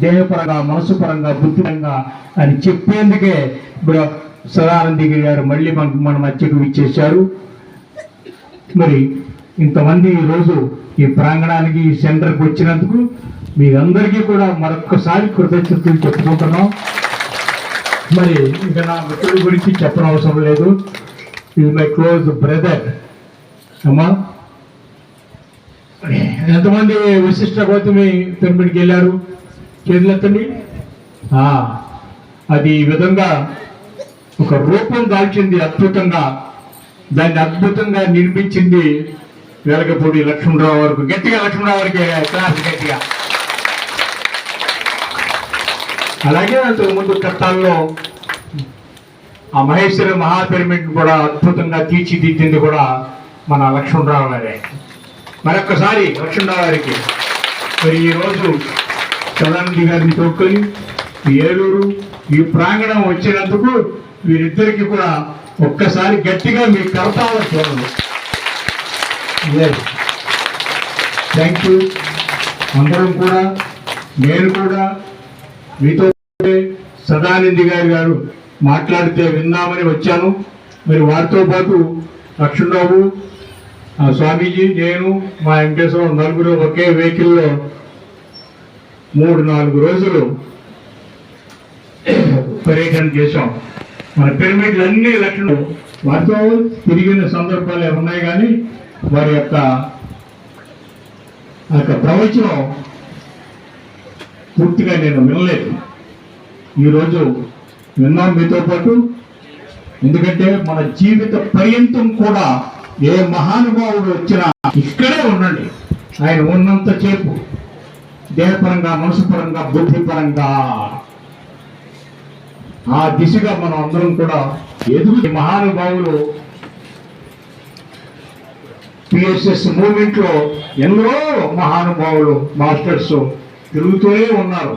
దేహపరంగా మనసుపరంగా బుద్ధిపరంగా అని చెప్పేందుకే ఇప్పుడు సదానందగిరి గారు మళ్ళీ మనకు మన మధ్యకు ఇచ్చేశారు మరి ఇంతమంది ఈరోజు ఈ ప్రాంగణానికి ఈ సెంటర్కి వచ్చినందుకు మీరందరికీ కూడా మరొక్కసారి కృతజ్ఞతలు చెప్పుకుంటున్నాం. మరి ఇక నా మిత్రుడి గురించి చెప్పనవసరం లేదు. ఇది మై క్లోజ్ బ్రదర్. అమ్మా. ఎంతమంది విశిష్ట గౌతమి పిరమిడ్కి వెళ్ళారు? చేతులెత్తండి అది ఈ విధంగా ఒక రూపం దాల్చింది అద్భుతంగా. దాన్ని అద్భుతంగా నిర్మించింది వెలగపూడి లక్ష్మణరావు వరకు గట్టిగా లక్ష్మణరావు వారికి క్లాస్ గట్టిగా. అలాగే అంతకు ముందు కట్టాల్లో ఆ మహేశ్వర మహాపిరమిడ్ కూడా అద్భుతంగా తీర్చిదిద్దింది కూడా మన లక్ష్మణరావు గారే. మరొక్కసారి లక్ష్మణరావు గారికి. మరి ఈరోజు సదానంది గారిని తోడుకొని ఏలూరు ఈ ప్రాంగణం వచ్చినందుకు వీరిద్దరికి కూడా ఒక్కసారి గట్టిగా మీ కర్తాల చూడండి. థ్యాంక్ యూ అందరం కూడా నేను కూడా మీతో సదానంది గారి గారు మాట్లాడితే విన్నామని వచ్చాను. మీరు వారితో పాటు లక్ష్మణరావు ఆ స్వామీజీ నేను మా వెంకటేశ్వరం నలుగురు ఒకే వెహికల్లో మూడు నాలుగు రోజులు పర్యటన చేశాం. మన పిరమిడ్లు అన్ని లక్షలు వారితో తిరిగిన సందర్భాలు ఉన్నాయి కానీ వారి యొక్క ఆ యొక్క ప్రవచనం పూర్తిగా నేను వినలేదు. ఈరోజు విన్నాం మీతో పాటు. ఎందుకంటే మన జీవిత పర్యంతం కూడా ఏ మహానుభావుడు వచ్చినా ఇక్కడే ఉండండి. ఆయన ఉన్నంత చేపు దేహపరంగా మనసు పరంగా బుద్ధి పరంగా ఆ దిశగా మనం అందరం కూడా ఎదుగు మహానుభావులు పిఎస్ఎస్ మూమెంట్లో ఎన్నో మహానుభావులు మాస్టర్స్ తిరుగుతూనే ఉన్నారు.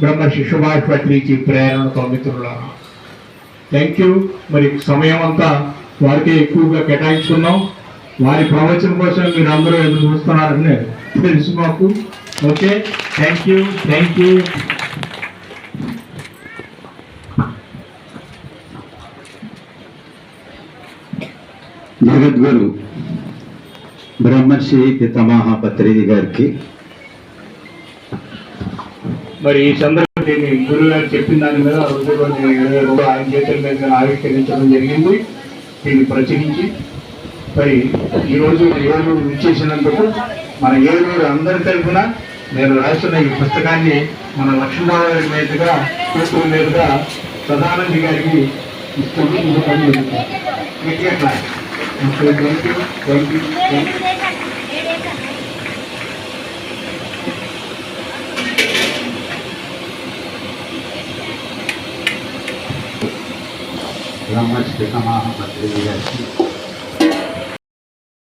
బ్రహ్మ సుభాష్ పత్రికి ప్రేరణతో మిత్రులారా. థ్యాంక్ యూ మరి సమయం అంతా వారికే ఎక్కువగా కేటాయించుకున్నాం. వారి ప్రవచనం కోసం మీరు అందరూ ఎదురు చూస్తున్నారని తెలుసు మాకు. Okay thank you thank you జగద్గురు బ్రహ్మర్షి పితమాహ పత్రిది గారికి. మరి ఈ సందర్భంగా నేను గురువు గారు చెప్పిన దాని మీద ఆ ఇరవై రెండు ఆయన చేతుల మీద ఆవిష్కరించడం జరిగింది. దీన్ని ప్రచురించి మరి ఈరోజు ఏలూరు విచ్చేసినందుకు మన ఏలూరు అందరి తరఫున నేను రాసిన ఈ పుస్తకాన్ని మన లక్ష్మణరావు గారి మీదుగా కూతురు మీదుగా సదానంది గారికి ఇస్తుంది ఇది పని జరుగుతుంది. గారికి